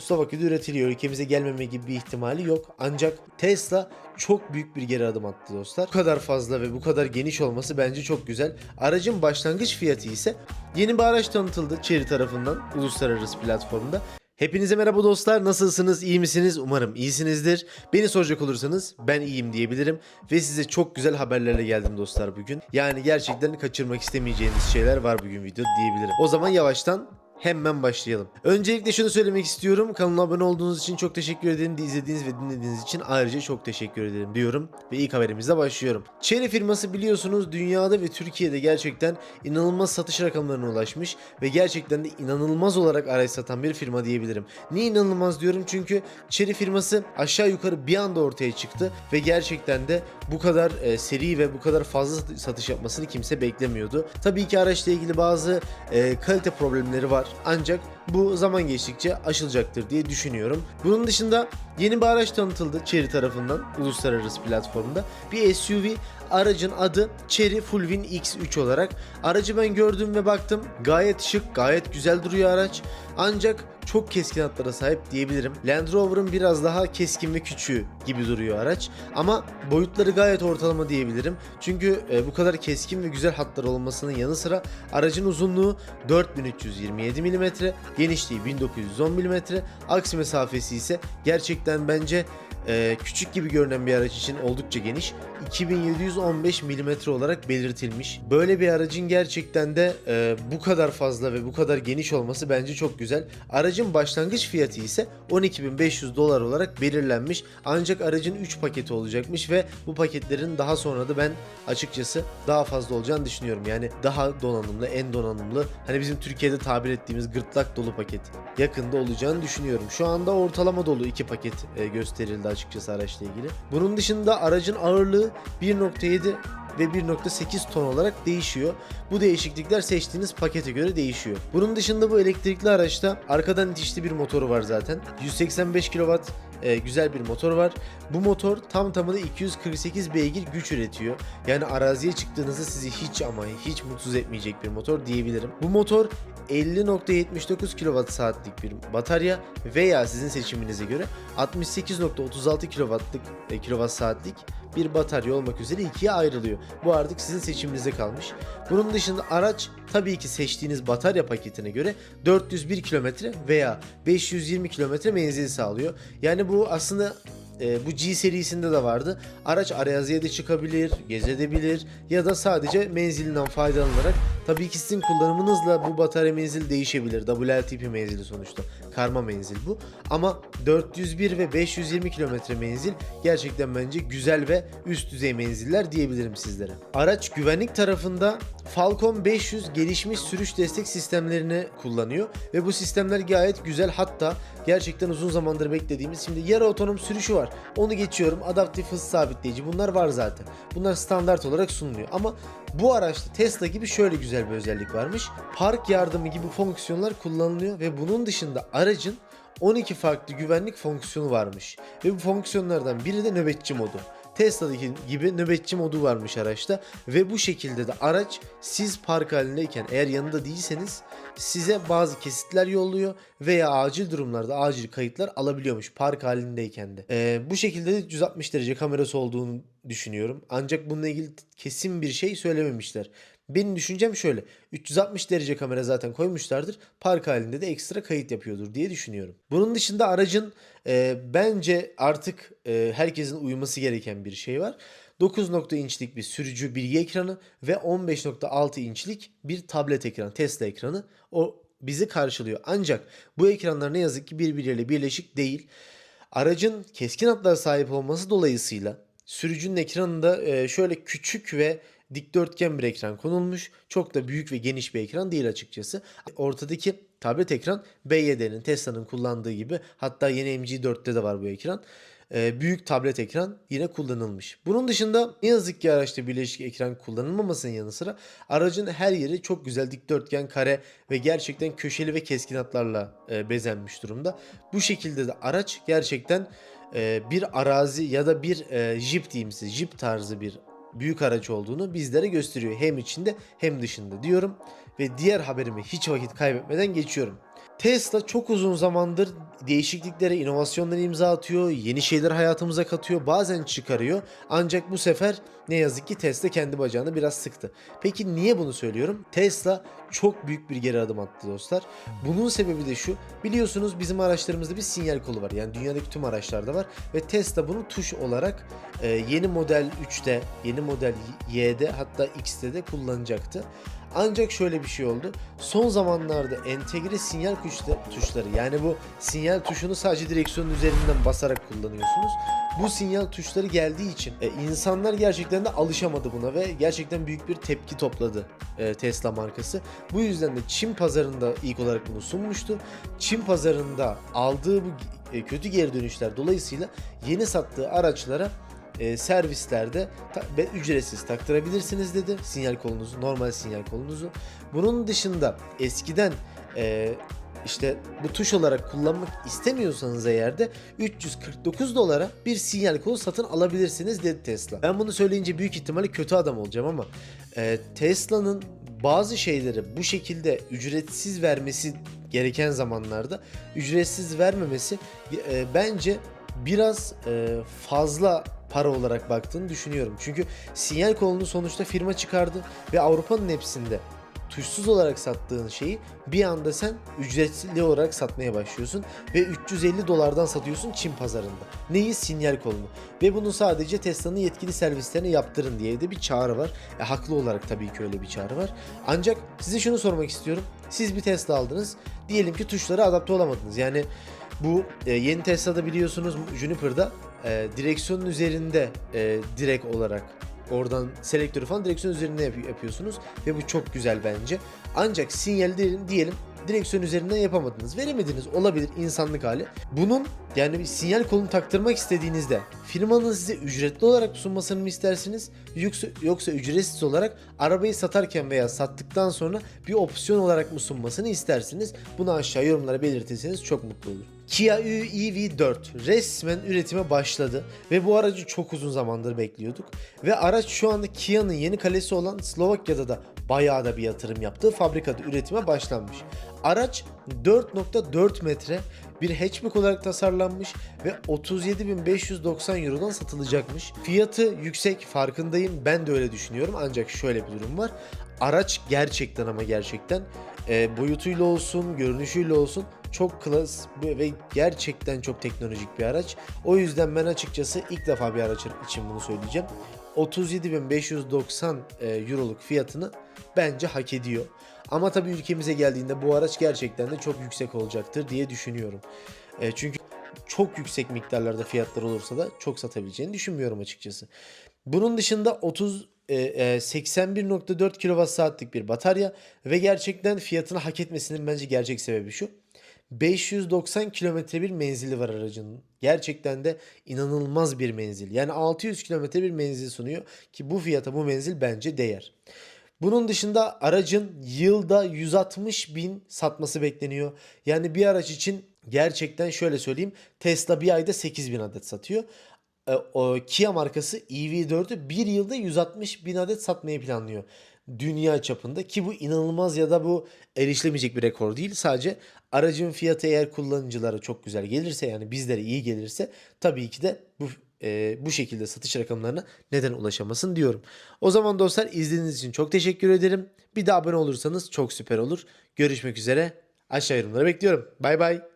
Slovakya'da üretiliyor. Ülkemize gelmeme gibi bir ihtimali yok. Ancak Tesla çok büyük bir geri adım attı dostlar. Bu kadar fazla ve bu kadar geniş olması bence çok güzel. Aracın başlangıç fiyatı ise yeni bir araç tanıtıldı Chery tarafından uluslararası platformda. Hepinize merhaba dostlar. Nasılsınız? İyi misiniz? Umarım iyisinizdir. Beni soracak olursanız ben iyiyim diyebilirim. Ve size çok güzel haberlerle geldim dostlar bugün. Yani gerçekten kaçırmak istemeyeceğiniz şeyler var bugün video diyebilirim. O zaman yavaştan Hemen başlayalım. Öncelikle şunu söylemek istiyorum. Kanalıma abone olduğunuz için çok teşekkür ederim. İzlediğiniz ve dinlediğiniz için ayrıca çok teşekkür ederim diyorum. Ve ilk haberimizle başlıyorum. Chery firması biliyorsunuz dünyada ve Türkiye'de gerçekten inanılmaz satış rakamlarına ulaşmış. Ve gerçekten de inanılmaz olarak araç satan bir firma diyebilirim. Niye inanılmaz diyorum? Çünkü Chery firması aşağı yukarı bir anda ortaya çıktı. Ve gerçekten de bu kadar e, seri ve bu kadar fazla satış yapmasını kimse beklemiyordu. Tabii ki araçla ilgili bazı e, kalite problemleri var. Ancak bu zaman geçtikçe aşılacaktır diye düşünüyorum. Bunun dışında yeni bir araç tanıtıldı Chery tarafından uluslararası platformda. Bir SUV aracın adı Chery Fullwin X3 olarak. Aracı ben gördüm ve baktım. Gayet şık, gayet güzel duruyor araç. Ancak çok keskin hatlara sahip diyebilirim. Land Rover'ın biraz daha keskin ve küçüğü gibi duruyor araç. Ama boyutları gayet ortalama diyebilirim. Çünkü e, bu kadar keskin ve güzel hatlar olmasının yanı sıra aracın uzunluğu 4327 mm, genişliği 1910 mm, aks mesafesi ise gerçekten bence e, küçük gibi görünen bir araç için oldukça geniş. 2715 mm olarak belirtilmiş. Böyle bir aracın gerçekten de e, bu kadar fazla ve bu kadar geniş olması bence çok güzel. Aracın başlangıç fiyatı ise 12.500 dolar olarak belirlenmiş. Ancak aracın 3 paketi olacakmış ve bu paketlerin daha sonra da ben açıkçası daha fazla olacağını düşünüyorum. Yani daha donanımlı, en donanımlı. Hani bizim Türkiye'de tabir ettiğimiz gırtlak dolu paket yakında olacağını düşünüyorum. Şu anda ortalama dolu 2 paket e, gösterildi açıkçası araçla ilgili. Bunun dışında aracın ağırlığı 1.7 ve 1.8 ton olarak değişiyor. Bu değişiklikler seçtiğiniz pakete göre değişiyor. Bunun dışında bu elektrikli araçta arkadan itişli bir motoru var zaten. 185 kW e, güzel bir motor var. Bu motor tam tamına 248 beygir güç üretiyor. Yani araziye çıktığınızda sizi hiç ama hiç mutsuz etmeyecek bir motor diyebilirim. Bu motor 50.79 kWh saatlik bir batarya veya sizin seçiminize göre 68.36 kW'lık e, kWh saatlik bir batarya olmak üzere ikiye ayrılıyor. Bu artık sizin seçiminize kalmış. Bunun dışında araç tabii ki seçtiğiniz batarya paketine göre 401 kilometre veya 520 kilometre menzil sağlıyor. Yani bu aslında e, bu G serisinde de vardı. Araç araziye de çıkabilir, gezebilir ya da sadece menzilinden faydalanarak tabii ki sizin kullanımınızla bu batarya menzili değişebilir. WLTP menzili sonuçta. Karma menzil bu. Ama 401 ve 520 kilometre menzil gerçekten bence güzel ve üst düzey menziller diyebilirim sizlere. Araç güvenlik tarafında Falcon 500 gelişmiş sürüş destek sistemlerini kullanıyor ve bu sistemler gayet güzel hatta gerçekten uzun zamandır beklediğimiz şimdi yarı otonom sürüşü var. Onu geçiyorum. Adaptif hız sabitleyici bunlar var zaten. Bunlar standart olarak sunuluyor ama bu araçta Tesla gibi şöyle güzel bir özellik varmış. Park yardımı gibi fonksiyonlar kullanılıyor ve bunun dışında aracın 12 farklı güvenlik fonksiyonu varmış. Ve bu fonksiyonlardan biri de nöbetçi modu. Tesla'daki gibi nöbetçi modu varmış araçta ve bu şekilde de araç siz park halindeyken eğer yanında değilseniz size bazı kesitler yolluyor veya acil durumlarda acil kayıtlar alabiliyormuş park halindeyken de. Ee, bu şekilde de 360 derece kamerası olduğunu düşünüyorum. Ancak bununla ilgili kesin bir şey söylememişler. Benim düşüncem şöyle. 360 derece kamera zaten koymuşlardır. Park halinde de ekstra kayıt yapıyordur diye düşünüyorum. Bunun dışında aracın e, bence artık e, herkesin uyuması gereken bir şey var. 9 inçlik bir sürücü bilgi ekranı ve 15.6 inçlik bir tablet ekranı, Tesla ekranı. O bizi karşılıyor. Ancak bu ekranlar ne yazık ki birbirleriyle birleşik değil. Aracın keskin hatlara sahip olması dolayısıyla sürücünün ekranında e, şöyle küçük ve dikdörtgen bir ekran konulmuş. Çok da büyük ve geniş bir ekran değil açıkçası. Ortadaki tablet ekran BYD'nin, Tesla'nın kullandığı gibi hatta yeni MG4'te de var bu ekran. Ee, büyük tablet ekran yine kullanılmış. Bunun dışında ne yazık ki araçta birleşik ekran kullanılmamasının yanı sıra aracın her yeri çok güzel dikdörtgen, kare ve gerçekten köşeli ve keskin hatlarla e, bezenmiş durumda. Bu şekilde de araç gerçekten e, bir arazi ya da bir e, jip diyeyim size, jip tarzı bir büyük araç olduğunu bizlere gösteriyor. Hem içinde hem dışında diyorum. Ve diğer haberime hiç vakit kaybetmeden geçiyorum. Tesla çok uzun zamandır değişikliklere, inovasyonlara imza atıyor, yeni şeyler hayatımıza katıyor, bazen çıkarıyor. Ancak bu sefer ne yazık ki Tesla kendi bacağını biraz sıktı. Peki niye bunu söylüyorum? Tesla çok büyük bir geri adım attı dostlar. Bunun sebebi de şu. Biliyorsunuz bizim araçlarımızda bir sinyal kolu var. Yani dünyadaki tüm araçlarda var ve Tesla bunu tuş olarak e, yeni model 3'te, yeni model Y'de hatta X'te de kullanacaktı. Ancak şöyle bir şey oldu. Son zamanlarda entegre sinyal tuşla- tuşları yani bu sinyal tuşunu sadece direksiyonun üzerinden basarak kullanıyorsunuz. Bu sinyal tuşları geldiği için e, insanlar gerçekten de alışamadı buna ve gerçekten büyük bir tepki topladı e, Tesla markası. Bu yüzden de Çin pazarında ilk olarak bunu sunmuştu. Çin pazarında aldığı bu e, kötü geri dönüşler dolayısıyla yeni sattığı araçlara e, servislerde ta- ücretsiz taktırabilirsiniz dedi sinyal kolunuzu, normal sinyal kolunuzu. Bunun dışında eskiden e, işte bu tuş olarak kullanmak istemiyorsanız eğer de 349 dolara bir sinyal kolu satın alabilirsiniz dedi Tesla. Ben bunu söyleyince büyük ihtimalle kötü adam olacağım ama e, Tesla'nın bazı şeyleri bu şekilde ücretsiz vermesi gereken zamanlarda ücretsiz vermemesi e, bence biraz e, fazla para olarak baktığını düşünüyorum. Çünkü sinyal kolunu sonuçta firma çıkardı ve Avrupa'nın hepsinde tuşsuz olarak sattığın şeyi bir anda sen ücretli olarak satmaya başlıyorsun ve 350 dolardan satıyorsun Çin pazarında. Neyi? Sinyal kolunu. Ve bunu sadece Tesla'nın yetkili servislerine yaptırın diye de bir çağrı var. E, haklı olarak tabii ki öyle bir çağrı var. Ancak size şunu sormak istiyorum. Siz bir Tesla aldınız. Diyelim ki tuşlara adapte olamadınız. Yani bu e, yeni Tesla'da biliyorsunuz Juniper'da e, direksiyonun üzerinde e, direkt olarak oradan selektörü falan direksiyon üzerinde yap- yapıyorsunuz ve bu çok güzel bence. Ancak sinyal diyelim, diyelim direksiyon üzerinden yapamadınız. Veremediniz olabilir insanlık hali. Bunun yani bir sinyal kolunu taktırmak istediğinizde firmanın size ücretli olarak sunmasını mı istersiniz yoksa, yoksa ücretsiz olarak arabayı satarken veya sattıktan sonra bir opsiyon olarak mı sunmasını istersiniz? Bunu aşağı yorumlara belirtirseniz çok mutlu olurum. Kia E EV4 resmen üretime başladı ve bu aracı çok uzun zamandır bekliyorduk. Ve araç şu anda Kia'nın yeni kalesi olan Slovakya'da da bayağı da bir yatırım yaptığı fabrikada üretime başlanmış. Araç 4.4 metre bir hatchback olarak tasarlanmış ve 37.590 Euro'dan satılacakmış. Fiyatı yüksek farkındayım ben de öyle düşünüyorum ancak şöyle bir durum var. Araç gerçekten ama gerçekten e, boyutuyla olsun, görünüşüyle olsun çok klas ve gerçekten çok teknolojik bir araç. O yüzden ben açıkçası ilk defa bir araç için bunu söyleyeceğim. 37.590 e, euroluk fiyatını bence hak ediyor. Ama tabii ülkemize geldiğinde bu araç gerçekten de çok yüksek olacaktır diye düşünüyorum. E, çünkü çok yüksek miktarlarda fiyatlar olursa da çok satabileceğini düşünmüyorum açıkçası. Bunun dışında 30 e, e, 81.4 kWh'lik bir batarya ve gerçekten fiyatını hak etmesinin bence gerçek sebebi şu. 590 kilometre bir menzili var aracın. Gerçekten de inanılmaz bir menzil. Yani 600 kilometre bir menzil sunuyor ki bu fiyata bu menzil bence değer. Bunun dışında aracın yılda 160 bin satması bekleniyor. Yani bir araç için gerçekten şöyle söyleyeyim Tesla bir ayda 8 bin adet satıyor. E, Kia markası EV4'ü bir yılda 160 bin adet satmayı planlıyor. Dünya çapında ki bu inanılmaz ya da bu erişilemeyecek bir rekor değil. Sadece aracın fiyatı eğer kullanıcılara çok güzel gelirse yani bizlere iyi gelirse tabii ki de bu e, bu şekilde satış rakamlarına neden ulaşamasın diyorum. O zaman dostlar izlediğiniz için çok teşekkür ederim. Bir de abone olursanız çok süper olur. Görüşmek üzere. Aşağı yorumlara bekliyorum. Bay bay.